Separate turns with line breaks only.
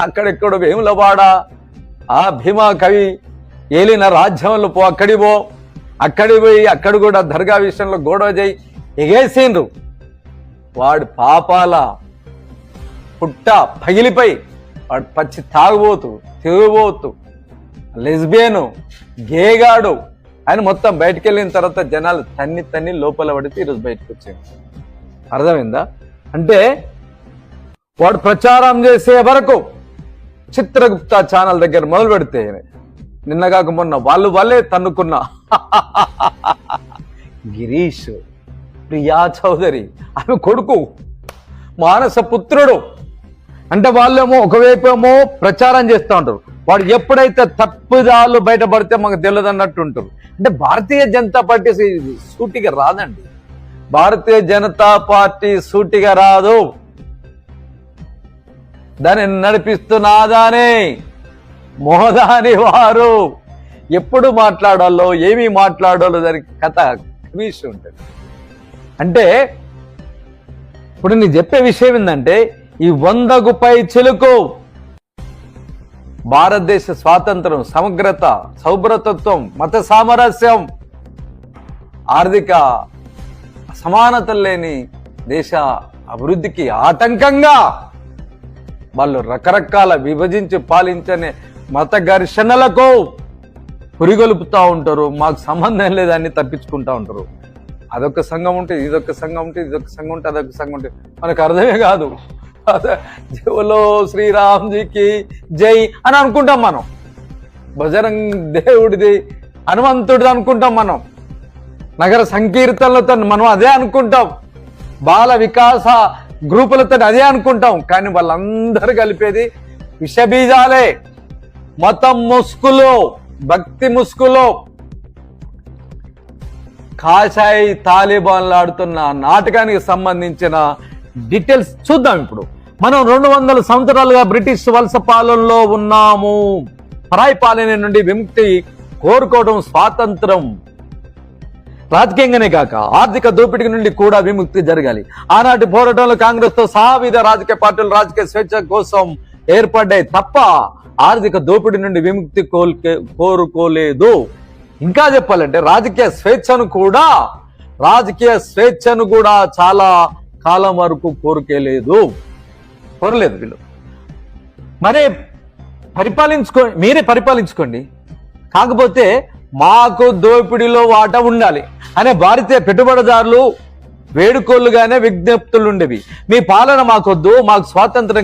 అక్కడెక్కడ వేములవాడ ఆ భీమా కవి ఏలిన రాజ్యంలో పో అక్కడి పో. అక్కడి పోయి అక్కడ కూడా దర్గా విషయంలో గొడవ చేయి. ఎగేసిండ్రు. వాడు పాపాల పుట్ట పగిలిపోయి వాడు పచ్చి తాగుబోతు తిరుగుబోతు. లెస్బియను గేగాడు ఆయన మొత్తం బయటికి వెళ్ళిన తర్వాత జనాలు తన్ని తన్ని లోపల పడితే ఈరోజు బయటకు వచ్చింది అర్థమైందా? అంటే వాడు ప్రచారం చేసే వరకు చిత్రగుప్త ఛానల్ దగ్గర మొదలు పెడితే నిన్న కాక మొన్న వాళ్ళు వాళ్ళే తన్నుకున్న గిరీష్ ప్రియా చౌదరి ఆమె కొడుకు మానస పుత్రుడు. అంటే వాళ్ళేమో ఒకవైపు ఏమో ప్రచారం చేస్తూ ఉంటారు. వాడు ఎప్పుడైతే తప్పుదాలు బయటపడితే మాకు తెలియదు అన్నట్టు ఉంటారు. అంటే భారతీయ జనతా పార్టీ సూటిగా రాదండి. భారతీయ జనతా పార్టీ సూటిగా రాదు. దాన్ని నడిపిస్తున్నాదానే? మోదాని వారు. ఎప్పుడు మాట్లాడాలో ఏమి మాట్లాడాలో దానికి కథ కవీష్ ఉంటుంది. అంటే ఇప్పుడు నేను చెప్పే విషయం ఏంటంటే ఈ వందకు పై చిలుకు. భారతదేశ స్వాతంత్రం సమగ్రత సౌభ్రతత్వం మత సామరస్యం ఆర్థిక సమానతలు లేని దేశ అభివృద్ధికి ఆటంకంగా వాళ్ళు రకరకాల విభజించి పాలించని మత ఘర్షణలకు పురిగొలుపుతూ ఉంటారు. మాకు సంబంధం లేదని తప్పించుకుంటూ ఉంటారు. అదొక సంఘం ఉంటే ఇదొక సంఘం ఉంటే ఇదొక సంఘం ఉంటే అదొక సంఘం ఉంటే మనకు అర్థమే కాదు. జీవలో శ్రీరామ్జీకి జై అని అనుకుంటాం మనం. భజరంగ్ దేవుడిది హనుమంతుడిది అనుకుంటాం మనం. నగర సంకీర్తనలతో మనం అదే అనుకుంటాం. బాల వికాస గ్రూపులతో అదే అనుకుంటాం. కానీ వాళ్ళందరూ కలిపేది విషబీజాలే. మతం ముసుగులో భక్తి ముసుగులో. కాషాయి తాలిబాన్లు ఆడుతున్న నాటకానికి సంబంధించిన డీటెయిల్స్ చూద్దాం ఇప్పుడు. మనం రెండు వందల సంవత్సరాలుగా బ్రిటిష్ వలస పాలనలో ఉన్నాము. పరాయి పాలన నుండి విముక్తి కోరుకోవడం స్వాతంత్రం. రాజకీయంగానే కాక ఆర్థిక దోపిడీ నుండి కూడా విముక్తి జరగాలి. ఆనాటి పోరాటంలో కాంగ్రెస్తో సహా వివిధ రాజకీయ పార్టీలు రాజకీయ స్వేచ్ఛ కోసం ఏర్పడ్డాయి తప్ప ఆర్థిక దోపిడీ నుండి విముక్తి కోల్కే కోరుకోలేదు. ఇంకా చెప్పాలంటే రాజకీయ స్వేచ్ఛను కూడా రాజకీయ స్వేచ్ఛను కూడా చాలా కాలం వరకు కోరుకోలేదు. కోరలేదు వీళ్ళు. మరే పరిపాలించుకో మీరే పరిపాలించుకోండి. కాకపోతే మాకు దోపిడీలో వాటా ఉండాలి. అనే భారతీయ పెట్టుబడిదారులు వేడుకోలుగానే విజ్ఞప్తులు ఉండేవి మీ పాలన మాకొద్దు మాకు స్వాతంత్రం